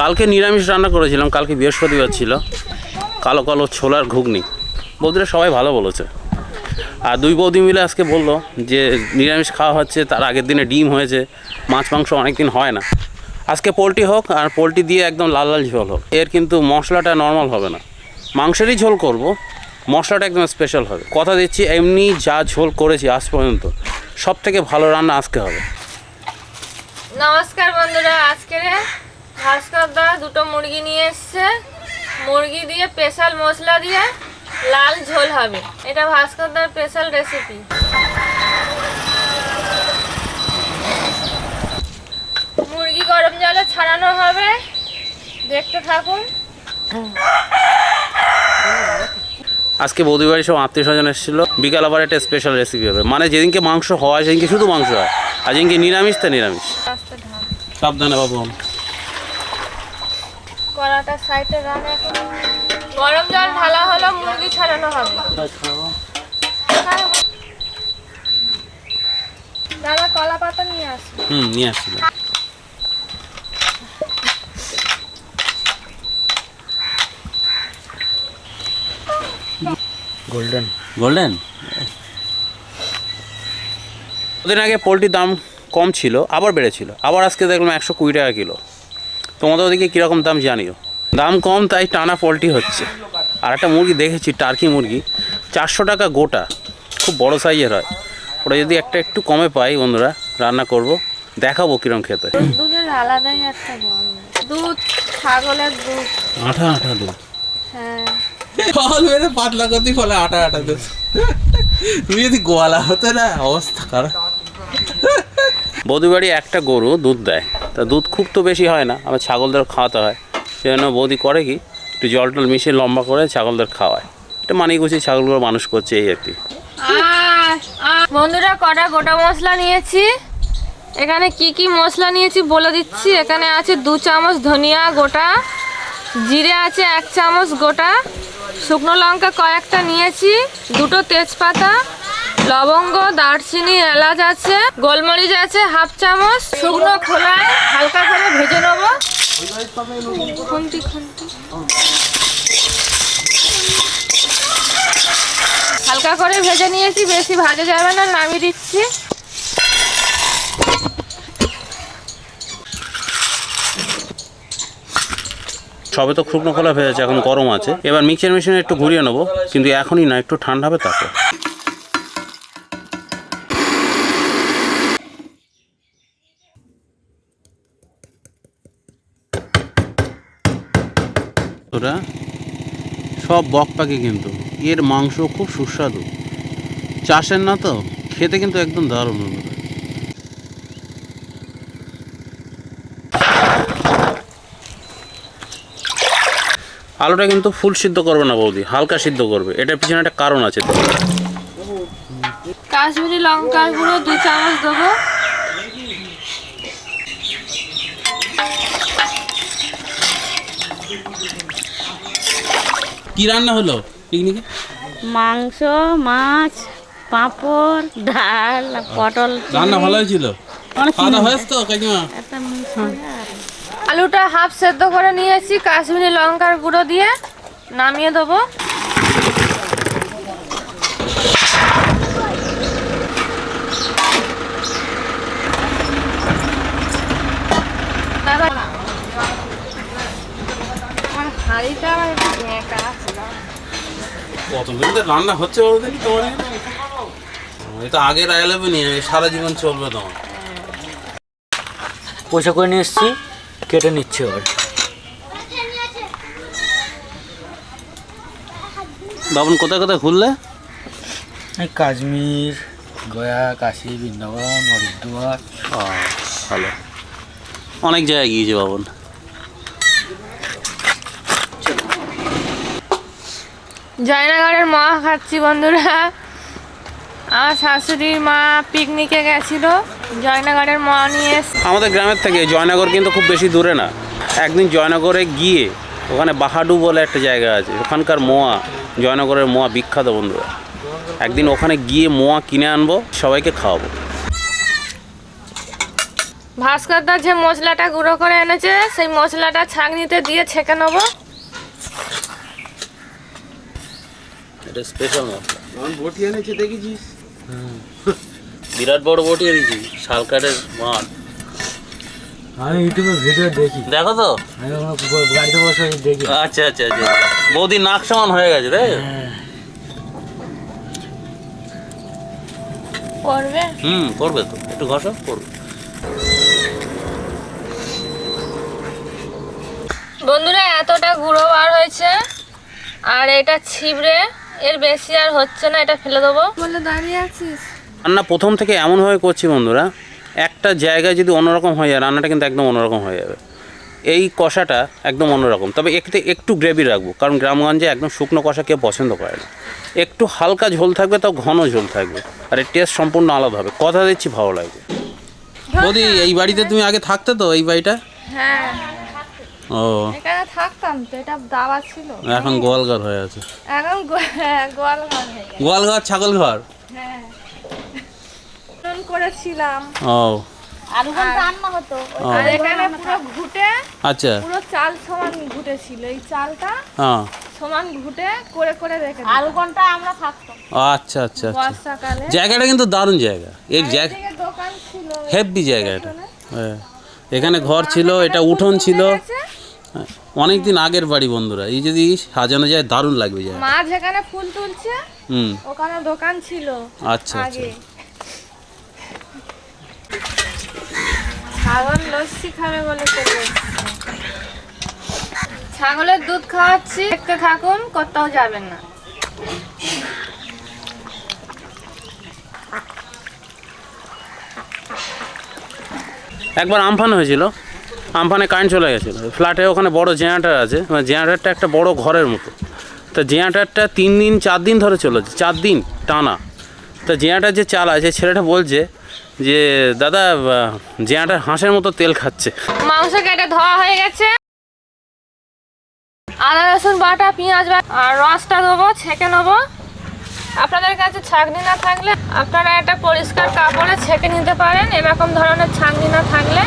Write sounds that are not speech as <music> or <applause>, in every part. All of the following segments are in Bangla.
কালকে নিরামিষ রান্না করেছিলাম, কালকে বৃহস্পতিবার ছিল। কালো কালো ছোলার ঘুগনি। বৌদিরা সবাই ভালো বলেছে। আর দুই বৌদি মিলে আজকে বলল যে, নিরামিষ খাওয়া হচ্ছে, তার আগের দিনে ডিম হয়েছে, মাছ মাংস অনেক দিন হয় না। আজকে পোলট্রি হোক আর পোলট্রি দিয়ে একদম লাল লাল ঝোল হোক, এর কিন্তু মশলাটা নর্মাল হবে না। মাংসেরই ঝোল করব, মশলাটা একদম স্পেশাল হবে। কথা দিচ্ছি, এমনি যা ঝোল করেছি আজ পর্যন্ত সব থেকে ভালো রান্না আজকে হবে। নমস্কার বন্ধুরা আজকে ভাস্কর দা দুটো মুরগি নিয়ে এসছে। মুরগি দিয়ে স্পেশাল মশলা দিয়ে লাল ঝোল হবে। এটা ভাস্কর দার স্পেশাল রেসিপি মুরগি গরম জলে ছাড়ানো হবে। দেখতে থাকুন। আজকে বৌদি বাড়ি সব আত্মীয় স্বজন এসেছিল। বিকাল আবার একটা স্পেশাল রেসিপি হবে। মানে যেদিনকে মাংস হয় সেদিনকে শুধু মাংস হয়। আর যেদিনকে নিরামিষ তা নিরামিষ। সাবধানে বাবু। কড়াটা সাইডে রান এখন। গরম জল ঢালা হলো মুরগি ছাড়ানো হবে। দাদা কলা পাতা নিয়ে আসি। হুম নিয়ে আসছিল গোল্ডেন গোল্ডেন ওদিন আগে পোলট্রির দাম কম ছিল আবার বেড়েছিল। আবার আজকে দেখলাম একশো কুড়ি টাকা কিলো। তোমাদের ওদিকে কীরকম দাম জানিও? দাম কম তাই টানা পোলট্রি হচ্ছে। আর একটা মুরগি দেখেছি টার্কি মুরগি। চারশো টাকা গোটা খুব বড় সাইজের হয়। ওটা যদি একটা একটু কমে পাই বন্ধুরা রান্না করব দেখাবো কিরম খেতে। দুধের আলাদাই একটা দুধ ছাগলের দুধ। আঠা আঠা দুধ। হ্যাঁ। ফল মেরে পাতলা করতে ফলে আটা আটা দে তুমি যদি গোয়ালা হতো না অবস্থা খারাপ। বৌদি বাড়ি একটা গরু দুধ দেয়। তা দুধ খুব তো বেশি হয় না আমার ছাগলদের খাওয়াতে হয়। সেজন্য বৌদি করে কি, একটু জল টল মিশিয়ে লম্বা করে ছাগলদের খাওয়ায়। এটা মানিয়ে গুছিয়ে ছাগলগুলো মানুষ করছে এই আর কি। বন্ধুরা কটা গোটা মশলা নিয়েছি? এখানে কি কি মশলা নিয়েছি বলে দিচ্ছি। এখানে আছে দু চামচ ধনিয়া গোটা, জিরে আছে এক চামচ গোটা, শুকনো লঙ্কা কয়েকটা নিয়েছি, দুটো তেজপাতা লবঙ্গ, দারচিনি, এলাচ আছে, গোলমরিচ আছে, হাফ চামচ, শুকনো খোলায় হালকা করে ভেজে নেব। হালকা করে ভেজে নিয়েছি, বেশি ভাজা যাবে না, নামিয়ে দিচ্ছি। সবে তো শুকনো খোলা ভেজেছে এখন গরম আছে। এবার মিক্সার মেশিনে একটু ঘুরিয়ে নেব, কিন্তু এখনই না, একটু ঠান্ডা হবে তারপর। ওরা সব বক পাখি কিন্তু। এর মাংস খুব সুস্বাদু। চাষের না তো, খেতে কিন্তু একদম দারুণ বন্ধুরা। আলুটা কিন্তু ফুল সিদ্ধ করবে না বৌদি, হালকা সিদ্ধ করবে। এটার পিছনে একটা কারণ আছে। কাশ্মীরি লঙ্কার গুঁড়ো দু চামচ দেবো। কি রান্না হলো পিকনিকে? মাংস মাছ পাঁপড় ডাল পটল রান্না ভালো হয়েছিল অনেক খাওয়া হয়েছে তো কাকিমা? একটা মিষ্টি আর আলুটা হাফ সেদ্ধ করে নিয়েছি কাশ্মীরি লঙ্কার গুঁড়ো দিয়ে নামিয়ে দেবো। হাঁড়িটা আমার। কত মিনিটে রান্না হচ্ছে বলতে কি তোমার এখানে? এটা আগের আইলেবে নিয়ে সারা জীবন চলবে তোমার পয়সা করে নিয়ে এসছি কেটে নিচ্ছে এবার। বাবন কোথায় কোথায় ঘুরলে এই কাশ্মীর গয়া কাশি বৃন্দাবন হরিদ্বার। ও, ভালো। অনেক জায়গায় গিয়েছে বাবন। জয়নগরের মা খাচ্ছি বন্ধুরা। আমার শাশুড়ির মা পিকনিকে গেছিল। জয়নগরের মা নিয়ে আমাদের গ্রামের থেকে জয়নগর কিন্তু খুব বেশি দূরে না। একদিন জয়নগরে গিয়ে ওখানে বাহাডু বলে একটা জায়গা আছে ওখানকার মোয়া জয়নগরের মোয়া বিখ্যাত বন্ধুরা। একদিন ওখানে গিয়ে মোয়া কিনে আনব সবাইকে খাওয়াবো। ভাস্করদার যে মশলাটা গুঁড়ো করে এনেছে সেই মশলাটা ছাঁকনিতে দিয়ে ছেঁকে নেব। এটা স্পেশাল মশলা। বটি এনেছি দেখেছিস? বিরাট বড় বটি এনেছি শালকাটের মাঠ আমি ইউটিউবে ভিডিও দেখি। দেখো তো? আমি গাড়িতে বসে দেখি। আচ্ছা আচ্ছা আচ্ছা। বৌদি নাক সমান হয়ে গেছে রে করবে? হুম করবে তো। একটু ঘষো করবে। বন্ধুরা এতটা গুঁড়ো বার হয়েছে। আর এটা ছিবড়ে। এর বেশি আর হচ্ছে না এটা ফেলে দেবো। বলে দাঁড়িয়ে আছিস? রান্না প্রথম থেকে এমনভাবে করছি বন্ধুরা একটা জায়গায় যদি অন্যরকম হয়ে যায় রান্নাটা কিন্তু একদম অন্যরকম হয়ে যাবে। এই কষাটা একদম অন্যরকম। তবে একটু একটু গ্রেভি রাখব কারণ গ্রামগঞ্জে একদম শুকনো কষা কেউ পছন্দ করে না। একটু হালকা ঝোল থাকবে তাও ঘন ঝোল থাকবে আর এর টেস্ট সম্পূর্ণ আলাদা হবে। কথা দিচ্ছি ভালো লাগবে। বৌদি এই বাড়িতে তুমি আগে থাকতে তো এই বাড়িটা? হ্যাঁ। ও। এখানে থাকতাম তো এটা দাবা ছিল। এখন গোয়ালঘর হয়ে আছে। এখন হ্যাঁ, গোয়াল ঘর হয়ে গেছে। গোয়ালঘর ছাগল ঘর হ্যাঁ করেছিলাম। ও। আলু ঘণ্টা রান্না হতো। আর এখানে পুরো ঘুটে আচ্ছা। পুরো চাল সমান ঘুটে ছিল এই চালটা হ্যাঁ। সমান ঘুটে করে করে রেখে আলু ঘণ্টা আমরা থাকতাম। আচ্ছা আচ্ছা আচ্ছা। বর্ষাকালে। জায়গাটা কিন্তু দারুণ জায়গা। এই জায়গা দোকান ছিল। হেভি জায়গা এটা। হ্যাঁ। এখানে ঘর ছিল এটা উঠোন ছিল। অনেক দিন আগের বাড়ি বন্ধুরা এই যদি সাজানো যায় দারুণ লাগবে জায়গা মা যেখানে ফুল তুলছে হুম। ওখানে দোকান ছিল আচ্ছা আচ্ছা। আগে। ছাগল লস্যি খাবে বলে চলে ছাগলের দুধ খাওয়াচ্ছি দেখতে থাকুন কোথাও যাবেন না। একবার আমফান হয়েছিল? আমফানে কারেন্ট চলে গেছিল। ফ্ল্যাটে ওখানে বড় জেনারেটার আছে। মানে জেনারেটারটা একটা বড় ঘরের মতো। তা জেনারেটারটা তিন দিন, চার দিন ধরে চলেছে। চার দিন টানা। তা জেনারেটার যে চালায় আছে ছেলেটা বলছে যে, দাদা জেনারেটার হাঁসের মতো তেল খাচ্ছে। মাংস কেটে ধোয়া হয়ে গেছে। আদা, রসুন, বাটা, পেঁয়াজ বাটা আর রসটা দেবো, ছেঁকে নেব। আপনাদের কাছে ছাঁকনি না থাকলে আপনারা একটা পরিষ্কার কাপড়ে ছেঁকে নিতে পারেন। এরকম ধরনের ছাঁকনি না থাকলে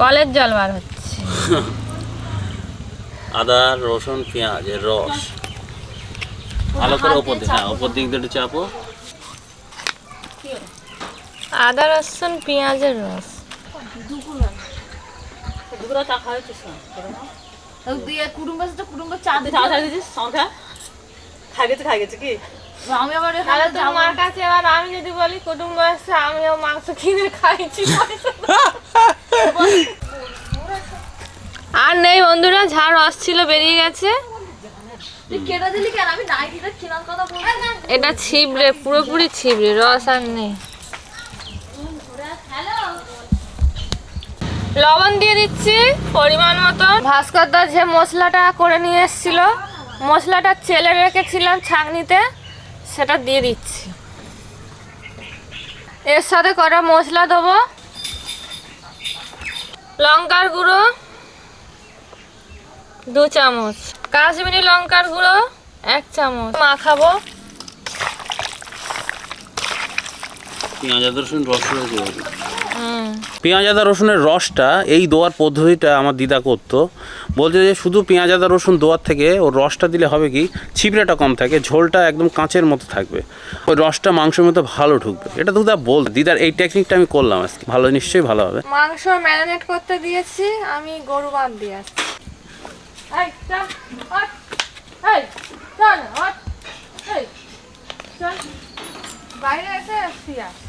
কলের জল বার হচ্ছে। <laughs> আদা রসুন পেঁয়াজের রস। ভালো করে ওপর দিক হ্যাঁ ওপর দিক দিয়ে চাপো আদা রসুন পেঁয়াজের রস। আমি আবার তাহলে তোমার কাছে এবার আমি যদি বলি কুটুম্ব আমিও মাংস কিনে খাইছি। <laughs> <laughs> আর নেই বন্ধুরা ঝাড় রস ছিল বেরিয়ে গেছে। এটা ছিবড়ে পুরোপুরি ছিবড়ে রস আর নেই। লবণ দিয়ে দিচ্ছি পরিমাণ মতো। ভাস্করদা যে মশলাটা করে নিয়ে এসেছিল মশলাটা চেলে রেখেছিলাম ছাঁকনিতে সেটা দিয়ে দিচ্ছি। এর সাথে কটা মশলা দেবো? লঙ্কার গুঁড়ো দু চামচ। কাশ্মীরি লঙ্কার গুঁড়ো এক চামচ। মাখাবো। পেঁয়াজ আদা রসুন রস রয়েছে ওতে। হুম। পেঁয়াজ আদা রসুনের রসটা এই দোয়ার পদ্ধতিটা আমার দিদা করতো। বলছে যে শুধু পেঁয়াজ আদা রসুন দোয়ার থেকে ওর রসটা দিলে হবে কি? ছিপড়েটা কম থাকে ঝোলটা একদম কাঁচের মতো থাকবে। ওই রসটা মাংসের মতো ভালো ঢুকবে। এটা দিদা বল দিদার এই টেকনিকটা আমি করলাম আজকে। ভালো নিশ্চয়ই ভালো হবে। মাংস ম্যারিনেট করতে দিয়েছি আমি গরু বাদ দিয়ে আসছি। বাইরে এসে। চল।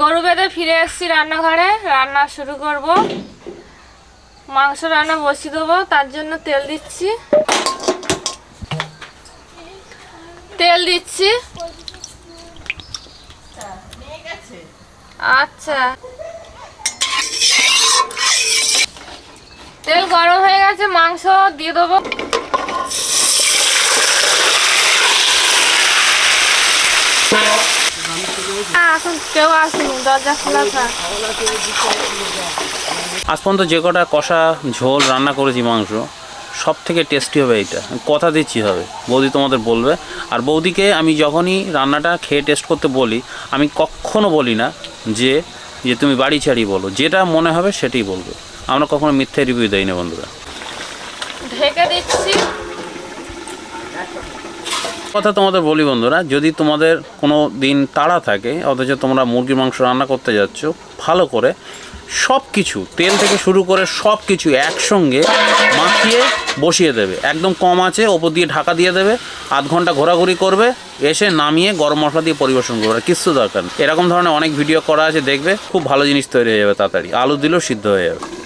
গরু বেঁধে ফিরে এসেছি রান্নাঘরে, রান্না শুরু করব। মাংস রান্না বসিয়ে দেবো, তার জন্য তেল দিচ্ছি। তেল দিচ্ছি। আচ্ছা। তেল গরম হয়ে গেছে, মাংস দিয়ে দেবো হ্যাঁ, থাক। আজ পর্যন্ত যে কটা কষা ঝোল রান্না করেছি মাংস সব থেকে টেস্টি হবে এইটা। কথা দিচ্ছি হবে বৌদি তোমাদের বলবে। আর বৌদিকে আমি যখনই রান্নাটা খেয়ে টেস্ট করতে বলি, আমি কখনো বলি না যে যে তুমি বাড়ি ছাড়ি বলো। যেটা মনে হবে সেটাই বলবে। আমরা কখনো মিথ্যে রিভিউ দেই না বন্ধুরা ঢেকে দিচ্ছি কথা তোমাদের বলি বন্ধুরা, যদি তোমাদের কোনো দিন তাড়া থাকে, অথচ তোমরা মুরগির মাংস রান্না করতে যাচ্ছ, ভালো করে সব কিছু তেল থেকে শুরু করে সব কিছু একসঙ্গে মাখিয়ে বসিয়ে দেবে। একদম কম আছে, ওপর দিয়ে ঢাকা দিয়ে দেবে, আধ ঘণ্টা ঘোরাঘুরি করবে, এসে নামিয়ে গরম মশলা দিয়ে পরিবেশন করবে কিচ্ছু দরকার এরকম ধরনের অনেক ভিডিও করা আছে, দেখবে, খুব ভালো জিনিস তৈরি হয়ে যাবে তাড়াতাড়ি। আলু দিলেও সিদ্ধ হয়ে যাবে।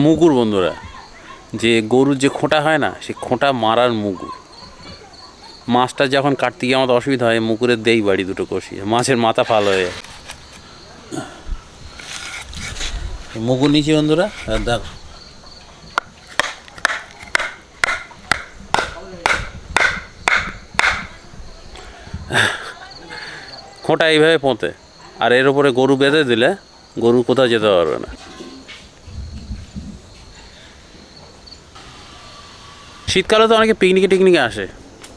মুগুর বন্ধুরা, যে গরুর যে খোঁটা হয় না সে খোঁটা মারার মুগুর। মাছটা যখন কাটতে গিয়ে আমাদের অসুবিধা হয়, মুগুরের দেই বাড়ি দুটো কষিয়ে মাছের মাথা ফাল হয়ে। মুগুর নিচে বন্ধুরা দেখো। খোঁটা এইভাবে পোঁতে, আর এর উপরে গরু বেঁধে দিলে গরু কোথাও যেতে পারবে না। শীতকালে তো অনেকে পিকনিকে টিকনিকে আসে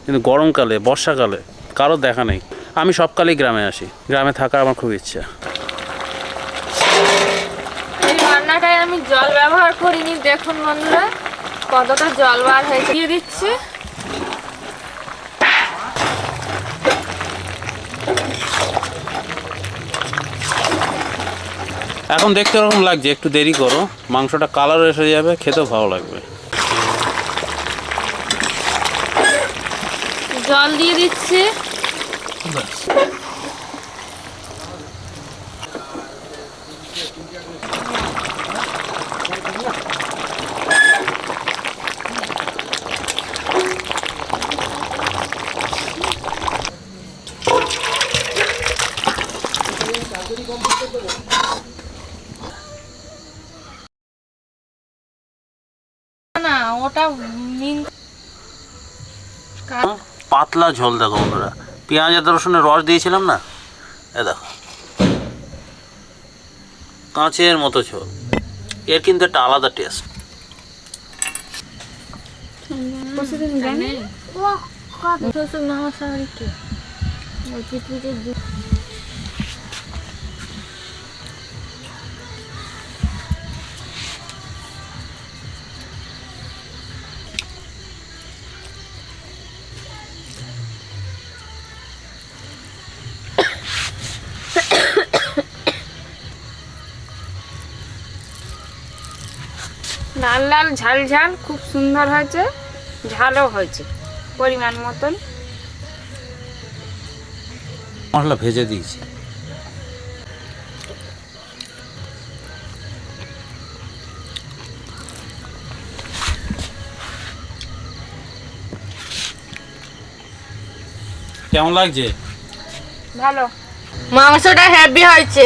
কিন্তু গরমকালে বর্ষাকালে কারোর দেখা নেই। আমি সবকালেই গ্রামে আসি গ্রামে থাকার আমার খুব ইচ্ছা। এই রান্নাটায় আমি জল ব্যবহার করিনি দেখুন বন্ধুরা কতটা জল বার হয়েছে। দিয়ে দিচ্ছি। এখন দেখতে ওরকম লাগছে একটু দেরি করো মাংসটা কালার এসে যাবে খেতেও ভালো লাগবে। জল দিয়ে দিচ্ছি। না ওটা মিন কা- পাতলা ঝোল দেখো বন্ধুরা। পেঁয়াজ আদা রসুনের রস দিয়েছিলাম না? এ দেখো। কাঁচের মতো ঝোল। এর কিন্তু একটা আলাদা টেস্ট লাল লাল ঝাল ঝাল খুব সুন্দর হয়েছে ঝালও হয়েছে পরিমাণ মতন। মশলা ভেজে দিয়েছি। কেমন লাগছে? ভালো। মাংসটা হেভি হয়েছে।